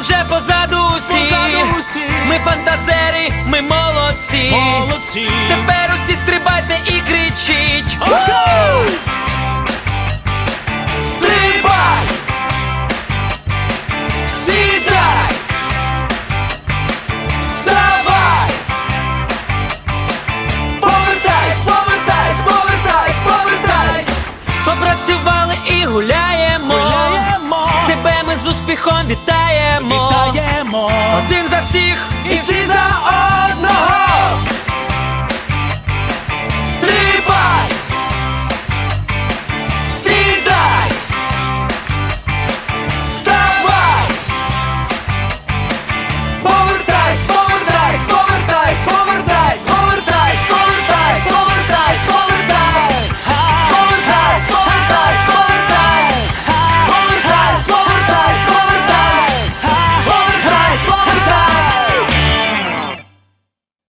вже позаду усі. Позаду усі. Ми фантазери, ми молодці. Молодці. Тепер усі стрибайте і кричіть. Окей! Стрибай! Сідай! Вставай! Повертайсь, повертайсь, повертайсь, повертайсь! Попрацювали і гуляємо сміхом вітаємо. Вітаємо! Один за всіх і всі за один.